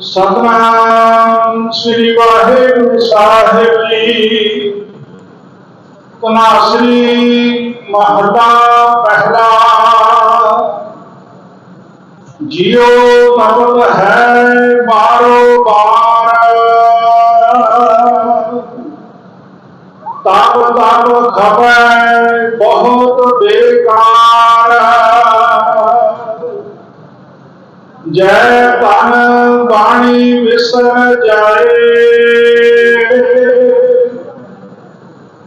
ਸਤਨਾਮ ਸ੍ਰੀ ਵਾਹਿਗੁਰੂ ਸਾਹਿਬ ਜੀ। ਤਨਾਸਰੀ ਮਹਲਾ ਪਹਿਲਾ। ਜਿਉ ਤਪਤ ਹੈ ਬਾਰੋ ਬਾਰ। ਤਬ ਤਪ ਖਪੈ ਬਹੁਤ ਬੇਕਾਰ। ਜੈ ਤਨ ਬਾਣੀ ਵਿਸਰ ਜਾਏ।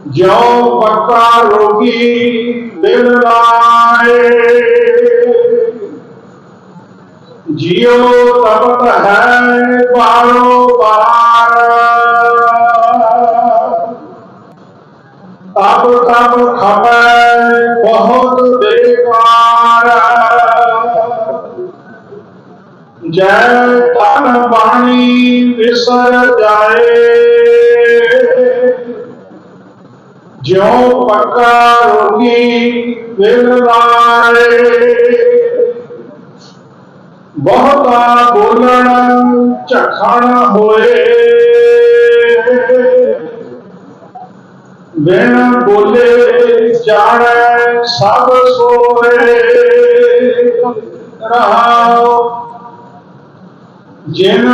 ਜਿਉ ਪੱਕਾ ਰੋਗੀ ਦਿਲ ਲਾਏ। ਜਿਉ ਤਪਤ ਹੈ ਬਾਰੋ ਬਾਰ ਤਪ ਤਪ ਖਪੈ ਬਹੁਤ ਬੇਕਾਰ। ਜੈ ਤਨ ਬਾਣੀ ਵਿਸਰ ਜਾਏ। ਜਿਉ ਪੱਕਾ ਰੋਗੀ ਦਿਲ ਲਾਏ ਬਹੁਤਾ ਬੋਲਣ ਝਖਣ ਹੋਏ। ਬਿਨ ਬੋਲੇ ਜਾਣੈ ਸਭ ਸੋਏ। ਰਹਾਉ ਜਿਨ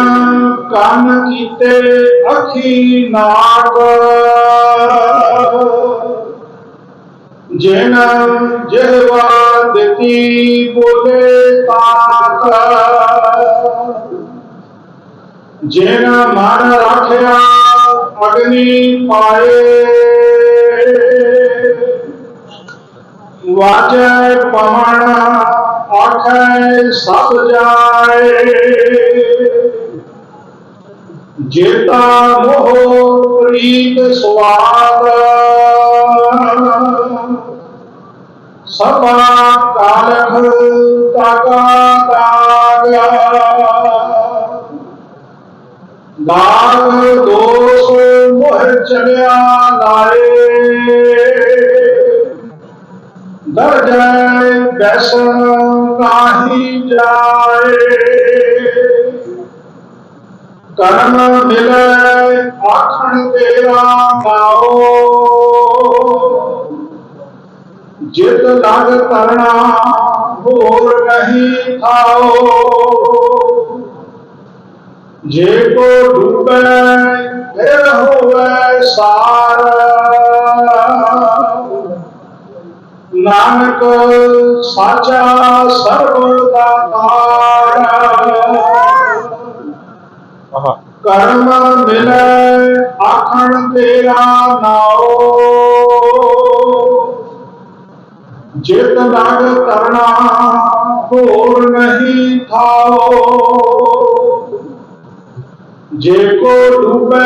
ਕੰਨ ਕੀਤੇ ਅੱਖੀ ਨਾਕ ਜਿਨ ਜਿਹਵਾ ਦਿੱਤੀ ਬੋਲੇ ਤਾਕ। ਜਿਨ ਮਨ ਰੱਖਿਆ ਅਗਨੀ ਪਾਏ। ਵਾਜੈ ਪਵਨ, ਆਖੈ ਸਭ ਜਾਏ। ਜੇਤਾ ਮੋਹ ਪ੍ਰੀਤ ਸਵਾਦ ਸਭਾ ਕਾਲਖ ਤਾਗਾ ਤਾਗਾ ਦਾਗ ਦੋਸ ਮੋਹ ਚੜਿਆ ਲਾਏ। ਦਰ ਜਾਏ ਬੈਸਨ ਕਾਹੀ ਜਾਏ। ਕਰਮ ਮਿਲੇ, ਆਖਣ ਤੇਰਾ ਨਾਓ ਜਿਤ ਲਗ ਕਰਨਾ ਹੋਰ ਨਹੀਂ ਥਾਓ ਜੇ ਕੋ ਡੁੱਬੈ, ਫਿਰ ਹੋਵੇ ਸਾਰ। ਨਾਨਕ ਸਾਚਾ ਸਰਬ ਦਾ ਤਾਰ ਕਰਮ ਮਿਲੈ, ਆਖਣ ਤੇਰਾ ਨਾਓ ਜਿਤ ਲਗ ਕਰਨਾ ਹੋਰ ਨਹੀਂ ਥਾਓ ਜੇ ਕੋ ਡੂਬੇ,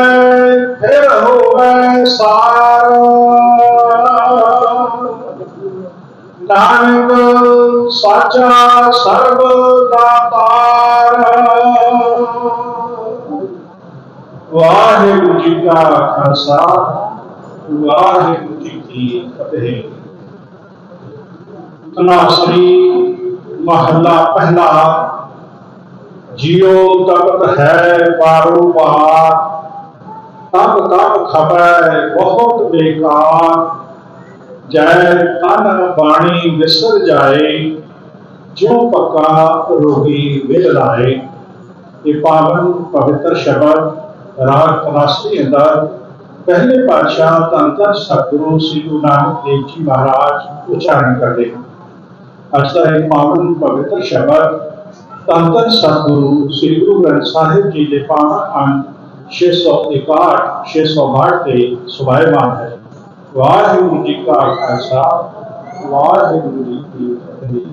ਫਿਰ ਹੋਵੇ ਸਾਰ। ਨਾਨਕ, ਸਾਚਾ ਸਰਬ ਦਾਤਾਰ ਵਾਹਿਗੁਰੂ ਜੀ ਕਾ ਖਾਲਸਾ, ਵਾਹਿਗੁਰੂ ਜੀ ਕੀ ਫਤਿਹ। ਤਨਾਸਰੀ ਮਹੱਲਾ ਪਹਿਲਾ, ਜਿਉ ਤਪਤ ਹੈ ਪਾਰੋ ਪਾਰ ਤਪ ਤਪ ਖਪੈ ਬਹੁਤ ਬੇਕਾਰ। ਜੈ ਤਨ ਬਾਣੀ ਵਿਸਰ ਜਾਏ, ਜਿਉ ਪੱਕਾ ਰੋਗੀ ਵਿਲ ਲਾਏ। ਇਹ ਪਾਵਨ ਪਵਿੱਤਰ ਸ਼ਬਦ ਰਾਗ ਤਨਾਸਰੀ ਅੰਦਰ ਪਹਿਲੇ ਪਾਤਸ਼ਾਹ ਧੰਨ ਧੰਨ ਸਤਿਗੁਰੂ ਸ੍ਰੀ ਗੁਰੂ ਨਾਨਕ ਦੇਵ ਜੀ ਮਹਾਰਾਜ ਉਚਾਰਨ ਕਰਦੇ ਹਨ। ਅੱਜ ਦਾ ਇਹ ਪਾਵਨ ਪਵਿੱਤਰ ਸ਼ਬਦ ਧੰਨ ਧੰਨ ਸਤਿਗੁਰੂ ਸ੍ਰੀ ਗੁਰੂ ਗ੍ਰੰਥ ਸਾਹਿਬ ਜੀ ਦੇ ਪਾਵਨ ਅੰਗ 661 662 ਤੇ ਸੁਭਾਇਮਾਨ ਹੈ। ਵਾਹਿਗੁਰੂ ਜੀ ਕਾ ਖਾਲਸਾ, ਵਾਹਿਗੁਰੂ ਜੀ ਕੀ ਫਤਿਹ।